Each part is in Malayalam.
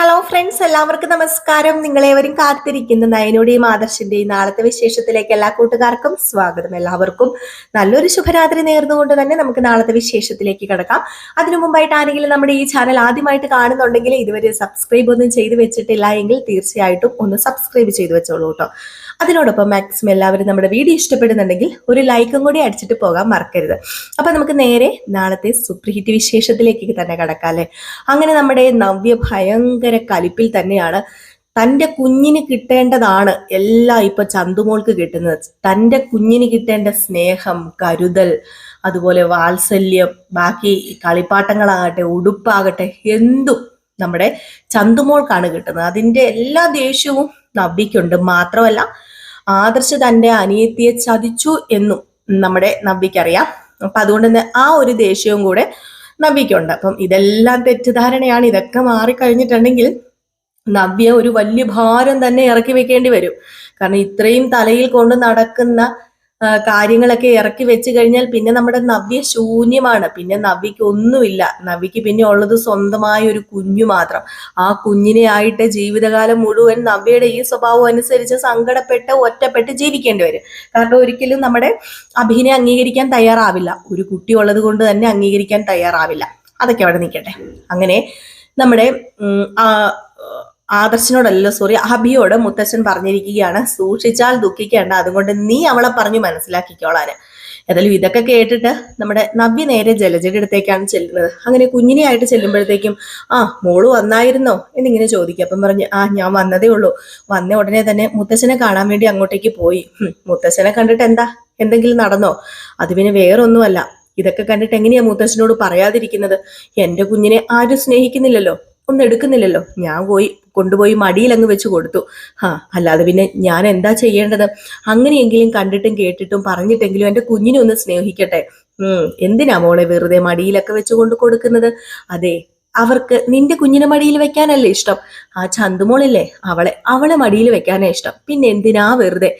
ഹലോ ഫ്രണ്ട്സ് എല്ലാവർക്കും നമസ്കാരം. നിങ്ങളേവരും കാത്തിരിക്കുന്ന. നയനോടെയും ആദർശിന്റെയും നാളത്തെ വിശേഷത്തിലേക്ക് എല്ലാ കൂട്ടുകാർക്കും സ്വാഗതം. എല്ലാവർക്കും നല്ലൊരു ശുഭരാത്രി നേർന്നുകൊണ്ട് തന്നെ നമുക്ക് നാളത്തെ വിശേഷത്തിലേക്ക് കിടക്കാം. അതിനു മുമ്പായിട്ട് ആരെങ്കിലും നമ്മുടെ ഈ ചാനൽ ആദ്യമായിട്ട് കാണുന്നുണ്ടെങ്കിൽ ഇതുവരെ സബ്സ്ക്രൈബ് ഒന്നും ചെയ്തു വെച്ചിട്ടില്ല എങ്കിൽ തീർച്ചയായിട്ടും ഒന്ന് സബ്സ്ക്രൈബ് ചെയ്തു വെച്ചോളൂ കേട്ടോ. അതിനോടൊപ്പം മാക്സിമം എല്ലാവരും നമ്മുടെ വീഡിയോ ഇഷ്ടപ്പെടുന്നുണ്ടെങ്കിൽ ഒരു ലൈക്കും കൂടി അടിച്ചിട്ട് പോകാൻ മറക്കരുത്. അപ്പൊ നമുക്ക് നേരെ നാളത്തെ സുപ്രഹിറ്റ് വിശേഷത്തിലേക്ക് തന്നെ കടക്കാം അങ്ങനെ നമ്മുടെ നവ്യ ഭയങ്കര കലിപ്പിൽ തന്നെയാണ്. തന്റെ കുഞ്ഞിന് കിട്ടേണ്ടതാണ് എല്ലാം ഇപ്പൊ ചന്തുമോൾക്ക് കിട്ടുന്നത്. തന്റെ കുഞ്ഞിന് കിട്ടേണ്ട സ്നേഹം കരുതൽ അതുപോലെ വാത്സല്യം ബാക്കി കളിപ്പാട്ടങ്ങളാകട്ടെ ഉടുപ്പാകട്ടെ എന്തും നമ്മുടെ ചന്തുമോൾക്കാണ് കിട്ടുന്നത്. അതിന്റെ എല്ലാ ദേഷ്യവും നവ്യക്കുണ്ട് മാത്രമല്ല ആദർശ തന്റെ അനിയത്തിയെ ചതിച്ചു എന്നും നമ്മുടെ നവ്യക്കറിയാം അപ്പൊ അതുകൊണ്ട് തന്നെ ആ ഒരു ദേഷ്യവും കൂടെ നവ്യക്കുണ്ട് അപ്പം ഇതെല്ലാം തെറ്റിദ്ധാരണയാണ്. ഇതൊക്കെ മാറിക്കഴിഞ്ഞിട്ടുണ്ടെങ്കിൽ നവ്യ ഒരു വലിയ ഭാരം തന്നെ ഇറക്കി വെക്കേണ്ടി വരും. കാരണം ഇത്രയും തലയിൽ കൊണ്ട് നടക്കുന്ന കാര്യങ്ങളൊക്കെ ഇറക്കി വെച്ച് കഴിഞ്ഞാൽ പിന്നെ നമ്മുടെ നവ്യ ശൂന്യമാണ്. പിന്നെ നവ്യക്ക് ഒന്നുമില്ല. നവ്യക്ക് പിന്നെ ഉള്ളത് സ്വന്തമായ ഒരു കുഞ്ഞു മാത്രം. ആ കുഞ്ഞിനെ ആയിട്ട് ജീവിതകാലം മുഴുവൻ നവ്യയുടെ ഈ സ്വഭാവം അനുസരിച്ച് സങ്കടപ്പെട്ട് ഒറ്റപ്പെട്ട് ജീവിക്കേണ്ടി വരും. കാരണം ഒരിക്കലും നമ്മുടെ അഭിനയം അംഗീകരിക്കാൻ തയ്യാറാവില്ല. ഒരു കുട്ടി ഉള്ളത് കൊണ്ട് തന്നെ അംഗീകരിക്കാൻ തയ്യാറാവില്ല. അതൊക്കെ അവിടെ നിൽക്കട്ടെ. അങ്ങനെ നമ്മുടെ ആ, ആദർശനോടല്ലോ സോറി അഭിയോട് മുത്തച്ഛൻ പറഞ്ഞിരിക്കുകയാണ് സൂക്ഷിച്ചാൽ ദുഃഖിക്കേണ്ട അതുകൊണ്ട് നീ അവളെ പറഞ്ഞു മനസ്സിലാക്കിക്കോളാന്. ഏതായാലും ഇതൊക്കെ കേട്ടിട്ട് നമ്മുടെ നവ്യ നേരെ ജലജയുടെ അടുത്തേക്കാണ് ചെല്ലുന്നത്. അങ്ങനെ കുഞ്ഞിനെ ആയിട്ട് ചെല്ലുമ്പോഴത്തേക്കും ആ മോൾ വന്നായിരുന്നോ? എന്നിങ്ങനെ ചോദിക്കും. അപ്പം പറഞ്ഞ് ആ ഞാൻ വന്നതേ ഉള്ളൂ. വന്ന ഉടനെ തന്നെ മുത്തച്ഛനെ കാണാൻ വേണ്ടി അങ്ങോട്ടേക്ക് പോയി. മുത്തച്ഛനെ കണ്ടിട്ട് എന്താ? എന്തെങ്കിലും നടന്നോ? അത് പിന്നെ വേറൊന്നുമല്ല. ഇതൊക്കെ കണ്ടിട്ട് എങ്ങനെയാ മുത്തച്ഛനോട് പറയാതിരിക്കുന്നത്? എന്റെ കുഞ്ഞിനെ ആരും സ്നേഹിക്കുന്നില്ലല്ലോ ഒന്നും എടുക്കുന്നില്ലല്ലോ ഞാൻ പോയി കൊണ്ടുപോയി മടിയിൽ അങ്ങ് വെച്ച് കൊടുത്തു. ആ അല്ലാതെ പിന്നെ ഞാൻ എന്താ ചെയ്യേണ്ടത്? അങ്ങനെയെങ്കിലും കണ്ടിട്ടും കേട്ടിട്ടും പറഞ്ഞിട്ടെങ്കിലും എന്റെ കുഞ്ഞിനെ ഒന്ന് സ്നേഹിക്കട്ടെ. എന്തിനാ മോളെ വെറുതെ മടിയിലൊക്കെ വെച്ച് കൊണ്ട് കൊടുക്കുന്നത്? അതെ അവർക്ക് നിന്റെ കുഞ്ഞിനെ മടിയിൽ വെക്കാനല്ലേ ഇഷ്ടം? ആ ചന്തുമോളില്ലേ അവളെ അവളെ മടിയിൽ വെക്കാനേ ഇഷ്ടം. പിന്നെ എന്തിനാ വെറുതെ?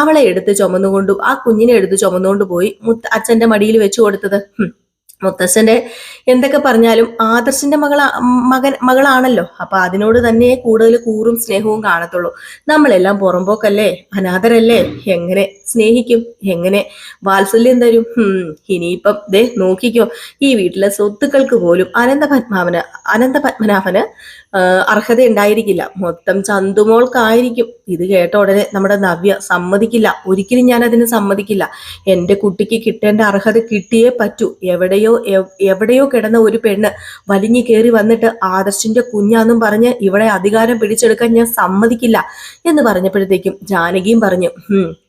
അവളെ എടുത്ത് ചുമന്നുകൊണ്ടും ആ കുഞ്ഞിനെ എടുത്ത് ചുമന്നുകൊണ്ട് പോയി മുത്ത അച്ഛന്റെ മടിയിൽ വെച്ചു കൊടുത്തത്? ഹും. മുത്തച്ഛന്റെ എന്തൊക്കെ പറഞ്ഞാലും ആദർശിന്റെ മകള മകൻ മകളാണല്ലോ. അപ്പൊ അതിനോട് തന്നെ കൂടുതൽ കൂറും സ്നേഹവും കാണത്തുള്ളൂ. നമ്മളെല്ലാം പുറമ്പോക്കല്ലേ? അനാഥരല്ലേ? എങ്ങനെ സ്നേഹിക്കും? എങ്ങനെ വാത്സല്യം തരും? ഇനിയിപ്പം ദേ നോക്കിക്കോ. ഈ വീട്ടിലെ സ്വത്തുക്കൾക്ക് പോലും അനന്ത പത്മാവന് അനന്ത പത്മനാഭന് അർഹത ഉണ്ടായിരിക്കില്ല മൊത്തം ചന്തുമോൾക്കായിരിക്കും. ഇത് കേട്ട ഉടനെ നമ്മുടെ നവ്യ സമ്മതിക്കില്ല. ഒരിക്കലും ഞാൻ അതിന് സമ്മതിക്കില്ല. എന്റെ കുട്ടിക്ക് കിട്ടേണ്ട അർഹത കിട്ടിയേ പറ്റൂ. എവിടെയോ എവ്- എവിടെയോ കിടന്ന ഒരു പെണ്ണ് വലിഞ്ഞു കയറി വന്നിട്ട് ആദർശിന്റെ കുഞ്ഞാന്നും പറഞ്ഞ് ഇവിടെ അധികാരം പിടിച്ചെടുക്കാൻ ഞാൻ സമ്മതിക്കില്ല എന്ന് പറഞ്ഞപ്പോഴത്തേക്കും ജാനകിയും പറഞ്ഞു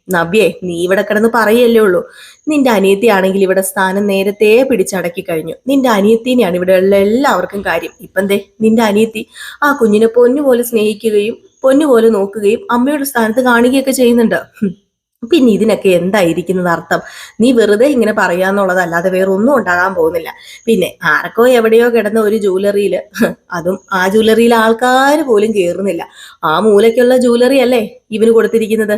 നവ്യേ നീ ഇവിടെ കിടന്ന് പറയല്ലേ ഉള്ളൂ. നിന്റെ അനിയത്തിയാണെങ്കിൽ ഇവിടെ സ്ഥാനം നേരത്തെ പിടിച്ചടക്കി കഴിഞ്ഞു. നിന്റെ അനിയത്തിനെയാണ് ഇവിടെയുള്ള എല്ലാവർക്കും കാര്യം. ഇപ്പം ദേ നിന്റെ അനിയത്തി ആ കുഞ്ഞിനെ പൊന്നുപോലെ സ്നേഹിക്കുകയും പൊന്നുപോലെ നോക്കുകയും അമ്മയുടെ സ്ഥാനത്ത് കാണുകയൊക്കെ ചെയ്യുന്നുണ്ട്. പിന്നെ ഇതിനൊക്കെ എന്തായിരിക്കുന്നത് അർത്ഥം? നീ വെറുതെ ഇങ്ങനെ പറയാന്നുള്ളതല്ലാതെ വേറെ ഒന്നും ഉണ്ടാകാൻ പോകുന്നില്ല. പിന്നെ ആർക്കോ എവിടെയോ കിടന്ന ഒരു ജ്വല്ലറിയിൽ അതും ആ ജ്വല്ലറിയിൽ ആൾക്കാർ പോലും കയറുന്നില്ല ആ മൂലയ്ക്കുള്ള ജ്വല്ലറി അല്ലേ ഇവന് കൊടുത്തിരിക്കുന്നത്?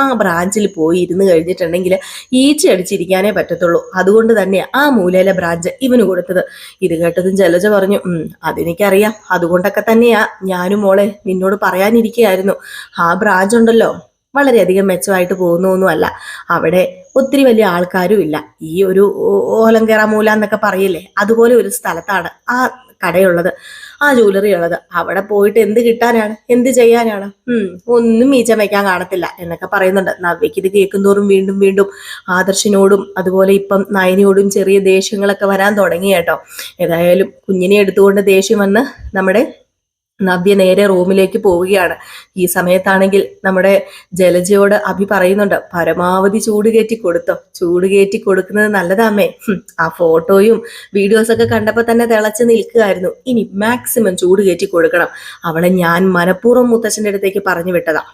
ആ ബ്രാഞ്ചിൽ പോയി ഇരുന്ന് കഴിഞ്ഞിട്ടുണ്ടെങ്കിൽ ഈച്ച അടിച്ചിരിക്കാനേ പറ്റത്തുള്ളൂ. അതുകൊണ്ട് തന്നെ ആ മൂലയിലെ ബ്രാഞ്ച് ഇവന് കൊടുത്തത്. ഇത് കേട്ടതും ജലജ പറഞ്ഞു അതെനിക്കറിയാം. അതുകൊണ്ടൊക്കെ തന്നെയാ ഞാനും മോളെ നിന്നോട് പറയാനിരിക്കുകയായിരുന്നു ആ ബ്രാഞ്ച് ഉണ്ടല്ലോ. വളരെയധികം മെച്ചമായിട്ട് പോകുന്നൊന്നുമല്ല. അവിടെ ഒത്തിരി വലിയ ആൾക്കാരും ഇല്ല ഈ ഒരു ഓലങ്കേറ മൂല എന്നൊക്കെ പറയില്ലേ? അതുപോലെ ഒരു സ്ഥലത്താണ് ആ കടയുള്ളത് ആ ജ്വല്ലറി ഉള്ളത്. അവിടെ പോയിട്ട് എന്ത് കിട്ടാനാണ്? എന്ത് ചെയ്യാനാണ്? ഒന്നും മീച്ചം വയ്ക്കാൻ കാണത്തില്ല എന്നൊക്കെ പറയുന്നുണ്ട്. നവ്യക്ക് ഇത് കേൾക്കുന്തോറും വീണ്ടും വീണ്ടും ആദർശിനോടും അതുപോലെ ഇപ്പം നയനിയോടും ചെറിയ ദേഷ്യങ്ങളൊക്കെ വരാൻ തുടങ്ങി കേട്ടോ. ഏതായാലും കുഞ്ഞിനെ എടുത്തുകൊണ്ട് ദേഷ്യം വന്ന് നമ്മുടെ നവ്യ നേരെ റൂമിലേക്ക് പോവുകയാണ്. ഈ സമയത്താണെങ്കിൽ നമ്മുടെ ജലജയോട് അഭി പറയുന്നുണ്ട് പരമാവധി ചൂട് കയറ്റി കൊടുത്തോ. ചൂട് കയറ്റി കൊടുക്കുന്നത് നല്ലതാമേ ആ ഫോട്ടോയും വീഡിയോസ് ഒക്കെ കണ്ടപ്പോൾ തന്നെ തിളച്ച് നിൽക്കുകയായിരുന്നു. ഇനി മാക്സിമം ചൂട് കയറ്റി കൊടുക്കണം. അവളെ ഞാൻ മനഃപൂർവം മുത്തച്ഛന്റെ അടുത്തേക്ക് പറഞ്ഞു വിട്ടതാ.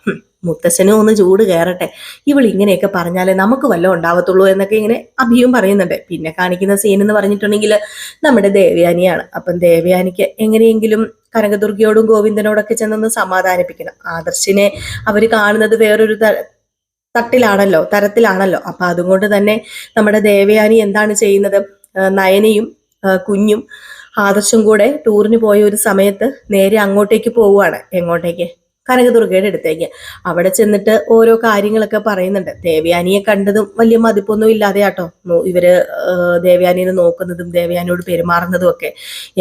ഹും, മുത്തച്ഛനും ഒന്ന് ചൂട് കയറട്ടെ ഇവൾ ഇങ്ങനെയൊക്കെ പറഞ്ഞാലേ നമുക്ക് വല്ലതും ഉണ്ടാവത്തുള്ളൂ എന്നൊക്കെ ഇങ്ങനെ അഭിയും പറയുന്നുണ്ട്. പിന്നെ കാണിക്കുന്ന സീൻ എന്ന് പറഞ്ഞിട്ടുണ്ടെങ്കിൽ നമ്മുടെ ദേവയാനിയാണ്. അപ്പം ദേവയാനിക്ക് എങ്ങനെയെങ്കിലും കനകദുർഗയോടും ഗോവിന്ദനോടൊക്കെ ചെന്നൊന്ന് സമാധാനിപ്പിക്കണം. ആദർശിനെ അവർ കാണുന്നത് വേറൊരു തട്ടിലാണല്ലോ തരത്തിലാണല്ലോ. അപ്പം അതുകൊണ്ട് തന്നെ നമ്മുടെ ദേവയാനി എന്താണ് ചെയ്യുന്നത്? നയനയും കുഞ്ഞും ആദർശം കൂടെ ടൂറിന് പോയ ഒരു സമയത്ത് നേരെ അങ്ങോട്ടേക്ക് പോവുകയാണ്. എങ്ങോട്ടേക്ക്? കനകദുർഗയുടെ അടുത്തേക്ക്. അവിടെ ചെന്നിട്ട് ഓരോ കാര്യങ്ങളൊക്കെ പറയുന്നുണ്ട്. ദേവയാനിയെ കണ്ടതും വലിയ മതിപ്പൊന്നും ഇല്ലാതെ ആട്ടോ ഇവർ ദേവയാനിയെ നോക്കുന്നതും ദേവയാനിയോട് പെരുമാറുന്നതും ഒക്കെ.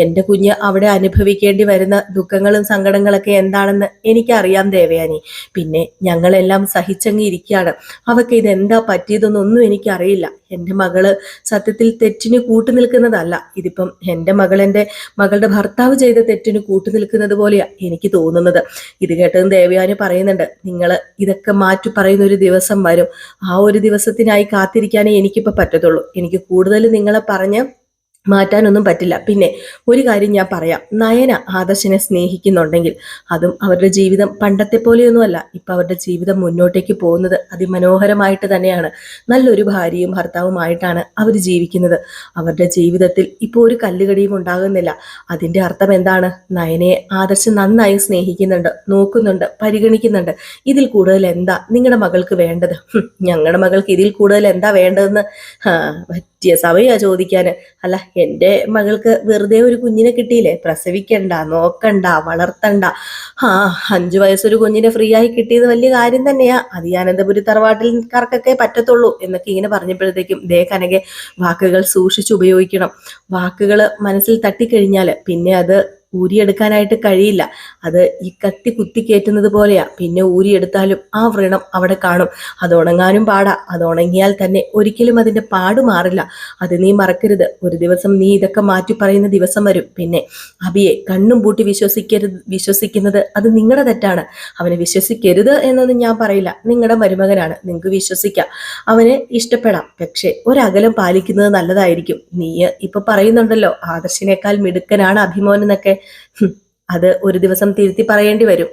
എന്റെ കുഞ്ഞ് അവിടെ അനുഭവിക്കേണ്ടി വരുന്ന ദുഃഖങ്ങളും സങ്കടങ്ങളൊക്കെ എന്താണെന്ന് എനിക്കറിയാം ദേവയാനി. പിന്നെ ഞങ്ങളെല്ലാം സഹിച്ചങ്ങ് ഇരിക്കുകയാണ്. അവക്ക് ഇതെന്താ പറ്റിയതെന്നൊന്നും എനിക്കറിയില്ല. എന്റെ മകൾ സത്യത്തിൽ തെറ്റിന് കൂട്ടു നിൽക്കുന്നതല്ല. ഇതിപ്പം എന്റെ മകൾ എന്റെ മകളുടെ ഭർത്താവ് ചെയ്ത തെറ്റിന് കൂട്ടു നിൽക്കുന്നത് പോലെയാ എനിക്ക് തോന്നുന്നത്. ഇത് കേട്ടതും ദേവയാനി പറയുന്നുണ്ട് നിങ്ങൾ ഇതൊക്കെ മാറ്റി പറയുന്ന ഒരു ദിവസം വരും. ആ ഒരു ദിവസത്തിനായി കാത്തിരിക്കാനേ എനിക്കിപ്പോൾ പറ്റത്തുള്ളൂ. എനിക്ക് കൂടുതൽ നിങ്ങളെ പറഞ്ഞ് മാറ്റാനൊന്നും പറ്റില്ല. പിന്നെ ഒരു കാര്യം ഞാൻ പറയാം. നയന ആദർശനെ സ്നേഹിക്കുന്നുണ്ടെങ്കിൽ അതും അവരുടെ ജീവിതം പണ്ടത്തെ പോലെയൊന്നുമല്ല ഇപ്പൊ അവരുടെ ജീവിതം മുന്നോട്ടേക്ക് പോകുന്നത് അതിമനോഹരമായിട്ട് തന്നെയാണ്. നല്ലൊരു ഭാര്യയും ഭർത്താവുമായിട്ടാണ് അവർ ജീവിക്കുന്നത്. അവരുടെ ജീവിതത്തിൽ ഇപ്പോൾ ഒരു കല്ലുകടിയും ഉണ്ടാകുന്നില്ല. അതിന്റെ അർത്ഥം എന്താണ്? നയനയെ ആദർശം നന്നായി സ്നേഹിക്കുന്നുണ്ട് നോക്കുന്നുണ്ട് പരിഗണിക്കുന്നുണ്ട്. ഇതിൽ കൂടുതൽ എന്താ നിങ്ങളുടെ മകൾക്ക് വേണ്ടത്? ഞങ്ങളുടെ മകൾക്ക് ഇതിൽ കൂടുതൽ എന്താ വേണ്ടതെന്ന്? ആ, പറ്റിയ സമയാ ചോദിക്കാന് അല്ല എന്റെ മകൾക്ക് വെറുതെ ഒരു കുഞ്ഞിനെ കിട്ടിയില്ലേ? പ്രസവിക്കണ്ട നോക്കണ്ട വളർത്തണ്ട. ആ അഞ്ചു വയസ്സൊരു കുഞ്ഞിനെ ഫ്രീ ആയി കിട്ടിയത് വലിയ കാര്യം തന്നെയാ. അത് ഈ അനന്തപുരി തറവാട്ടിൽക്കാർക്കൊക്കെ പറ്റത്തുള്ളൂ എന്നൊക്കെ ഇങ്ങനെ പറഞ്ഞപ്പോഴത്തേക്കും ദേ കനകെ വാക്കുകൾ സൂക്ഷിച്ചുപയോഗിക്കണം. വാക്കുകൾ മനസ്സിൽ തട്ടിക്കഴിഞ്ഞാൽ പിന്നെ അത് ഊരിയെടുക്കാനായിട്ട് കഴിയില്ല. അത് ഈ കത്തി കുത്തി കയറ്റുന്നത് പോലെയാ. പിന്നെ ഊരിയെടുത്താലും ആ വ്രണം അവിടെ കാണും. അത് ഉണങ്ങാനും പാടാ. അത് ഉണങ്ങിയാൽ തന്നെ ഒരിക്കലും അതിന്റെ പാട് മാറില്ല. അത് നീ മറക്കരുത്. ഒരു ദിവസം നീ ഇതൊക്കെ മാറ്റി പറയുന്ന ദിവസം വരും. പിന്നെ അബിയെ കണ്ണും പൂട്ടി വിശ്വസിക്കരുത് വിശ്വസിക്കുന്നത് അത് നിങ്ങളുടെ തെറ്റാണ്. അവനെ വിശ്വസിക്കരുത് എന്നൊന്നും ഞാൻ പറയില്ല. നിങ്ങളുടെ മരുമകനാണ്. നിങ്ങൾക്ക് വിശ്വസിക്കാം. അവനെ ഇഷ്ടപ്പെടാം. പക്ഷെ ഒരകലം പാലിക്കുന്നത് നല്ലതായിരിക്കും. നീ ഇപ്പൊ പറയുന്നുണ്ടല്ലോ ആദർശിനേക്കാൾ മിടുക്കനാണ് അഭിമോൻ എന്നൊക്കെ. അത് ഒരു ദിവസം തിരുത്തി പറയേണ്ടി വരും.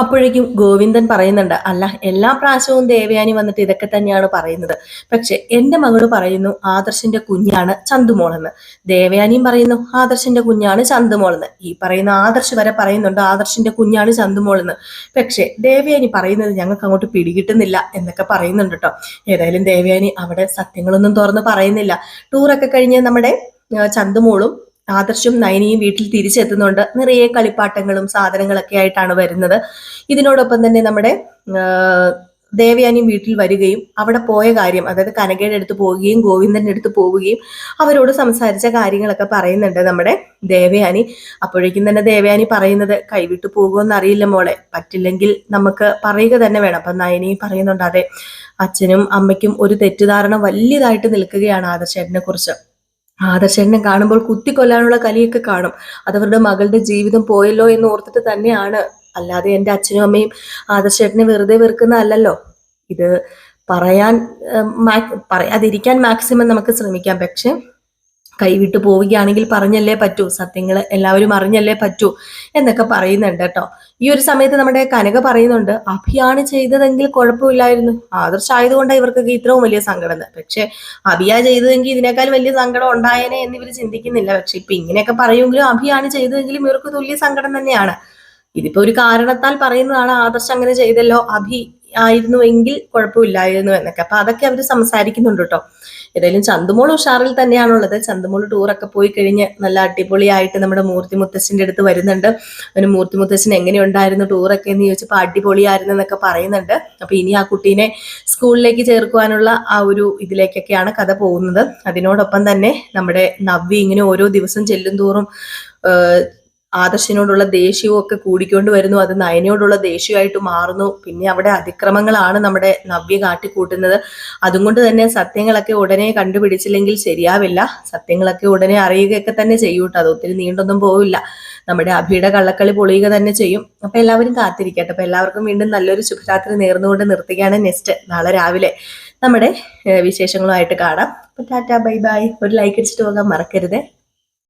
അപ്പോഴേക്കും ഗോവിന്ദൻ പറയുന്നുണ്ട് അല്ല എല്ലാ പ്രാവശ്യവും ദേവയാനി വന്നിട്ട് ഇതൊക്കെ തന്നെയാണ് പറയുന്നത്. പക്ഷെ എന്റെ മകൾ പറയുന്നു ആദർശിന്റെ കുഞ്ഞാണ് ചന്തുമോളെന്ന്. ദേവയാനിയും പറയുന്നു ആദർശിന്റെ കുഞ്ഞാണ് ചന്തുമോളെന്ന്. ഈ പറയുന്ന ആദർശ് വരെ പറയുന്നുണ്ട് ആദർശിന്റെ കുഞ്ഞാണ് ചന്തുമോളെന്ന്. പക്ഷെ ദേവയാനി പറയുന്നത് ഞങ്ങൾക്ക് അങ്ങോട്ട് പിടികിട്ടുന്നില്ല എന്നൊക്കെ പറയുന്നുണ്ട് കേട്ടോ ഏതായാലും ദേവയാനി അവിടെ സത്യങ്ങളൊന്നും തുറന്ന് പറയുന്നില്ല. ടൂറൊക്കെ കഴിഞ്ഞ് നമ്മുടെ ചന്തുമോളും ആദർശും നയനിയും വീട്ടിൽ തിരിച്ചെത്തുന്നുണ്ട്. നിറയെ കളിപ്പാട്ടങ്ങളും സാധനങ്ങളൊക്കെ ആയിട്ടാണ് വരുന്നത്. ഇതിനോടൊപ്പം തന്നെ നമ്മുടെ ദേവയാനിയും വീട്ടിൽ വരികയും അവിടെ പോയ കാര്യം അതായത് കനകയുടെ അടുത്ത് പോവുകയും ഗോവിന്ദന്റെ അടുത്ത് പോവുകയും അവരോട് സംസാരിച്ച കാര്യങ്ങളൊക്കെ പറയുന്നുണ്ട് നമ്മുടെ ദേവയാനി. അപ്പോഴേക്കും തന്നെ ദേവയാനി പറയുന്നത് കൈവിട്ടു പോകുമെന്ന് അറിയില്ല മോളെ. പറ്റില്ലെങ്കിൽ നമുക്ക് പറയുക തന്നെ വേണം. അപ്പൊ നയനിയും പറയുന്നുണ്ട് അതെ അച്ഛനും അമ്മയ്ക്കും ഒരു തെറ്റിദ്ധാരണ വലിയതായിട്ട് നിൽക്കുകയാണ് ആദർശേട്ടനെ കുറിച്ച്. ആദർശേട്ടനെ കാണുമ്പോൾ കുത്തിക്കൊല്ലാനുള്ള കലിയൊക്കെ കാണും. അതവരുടെ മകളുടെ ജീവിതം പോയല്ലോ എന്ന് ഓർത്തിട്ട് തന്നെയാണ്. അല്ലാതെ എന്റെ അച്ഛനും അമ്മയും ആദർശേട്ടനെ വെറുതെ വെറുക്കുന്ന അല്ലല്ലോ. ഇത് പറയാൻ പറയാതിരിക്കാൻ മാക്സിമം നമുക്ക് ശ്രമിക്കാം. പക്ഷെ കൈവിട്ട് പോവുകയാണെങ്കിൽ പറഞ്ഞല്ലേ പറ്റൂ. സത്യങ്ങൾ എല്ലാവരും അറിഞ്ഞല്ലേ പറ്റൂ എന്നൊക്കെ പറയുന്നുണ്ട് കേട്ടോ. ഈ ഒരു സമയത്ത് നമ്മുടെ കനക പറയുന്നുണ്ട് അഭിയാണ് ചെയ്തതെങ്കിൽ കുഴപ്പമില്ലായിരുന്നു. ആദർശായതുകൊണ്ടാണ് ഇവർക്കൊക്കെ ഇത്രയും വലിയ സങ്കടം. പക്ഷെ അഭിയ ചെയ്തതെങ്കിൽ ഇതിനേക്കാൾ വലിയ സങ്കടം ഉണ്ടായേനെ എന്ന് ഇവർ ചിന്തിക്കുന്നില്ല. പക്ഷെ ഇപ്പൊ ഇങ്ങനെയൊക്കെ പറയുമെങ്കിലും അഭിയാണ് ചെയ്തതെങ്കിലും ഇവർക്ക് തുല്യ സങ്കടം തന്നെയാണ്. ഇതിപ്പോ ഒരു കാരണത്താൽ പറയുന്നതാണ് ആദർശ് അങ്ങനെ ചെയ്തല്ലോ അഭി ആയിരുന്നുവെങ്കിൽ കുഴപ്പമില്ലായിരുന്നു എന്നൊക്കെ. അപ്പൊ അതൊക്കെ അവർ സംസാരിക്കുന്നുണ്ട് കേട്ടോ. ഏതായാലും ചന്തുമോൾ ഉഷാറിൽ തന്നെയാണുള്ളത്. ചന്തുമോൾ ടൂറൊക്കെ പോയി കഴിഞ്ഞ് നല്ല അടിപൊളിയായിട്ട് നമ്മുടെ മൂർത്തി മുത്തശ്ശന്റെ അടുത്ത് വരുന്നുണ്ട്. അവന് മൂർത്തി മുത്തശ്ശൻ എങ്ങനെയുണ്ടായിരുന്നു ടൂറൊക്കെ എന്ന് ചോദിച്ചപ്പോൾ അടിപൊളിയായിരുന്നു എന്നൊക്കെ പറയുന്നുണ്ട്. അപ്പൊ ഇനി ആ കുട്ടീനെ സ്കൂളിലേക്ക് ചേർക്കുവാനുള്ള ആ ഒരു ഇതിലേക്കൊക്കെയാണ് കഥ പോകുന്നത്. അതിനോടൊപ്പം തന്നെ നമ്മുടെ നവ്വി ഇങ്ങനെ ഓരോ ദിവസം ചെല്ലും തോറും ആദർശിനോടുള്ള ദേഷ്യവും ഒക്കെ കൂടിക്കൊണ്ട് വരുന്നു. അത് നയനയോടുള്ള ദേഷ്യമായിട്ട് മാറുന്നു. പിന്നെ അവിടെ അതിക്രമങ്ങളാണ് നമ്മുടെ നവ്യ കാട്ടിക്കൂട്ടുന്നത്. അതുകൊണ്ട് തന്നെ സത്യങ്ങളൊക്കെ ഉടനെ കണ്ടുപിടിച്ചില്ലെങ്കിൽ ശരിയാവില്ല. സത്യങ്ങളൊക്കെ ഉടനെ അറിയുകയൊക്കെ തന്നെ ചെയ്യൂട്ടോ അത് ഒത്തിരി നീണ്ടൊന്നും പോവില്ല. നമ്മുടെ അഭിയുടെ കള്ളക്കളി പൊളിയുക തന്നെ ചെയ്യും. അപ്പൊ എല്ലാവരും കാത്തിരിക്കട്ടെ. അപ്പൊ എല്ലാവർക്കും വീണ്ടും നല്ലൊരു ശുഭരാത്രി നേർന്നുകൊണ്ട് നിർത്തുകയാണ് നെക്സ്റ്റ് നാളെ രാവിലെ. നമ്മുടെ വിശേഷങ്ങളുമായിട്ട് കാണാം. അപ്പൊ ടാറ്റ ബൈ ബൈ. ഒരു ലൈക്ക് അടിച്ചിട്ട് പോകാൻ മറക്കരുതേ.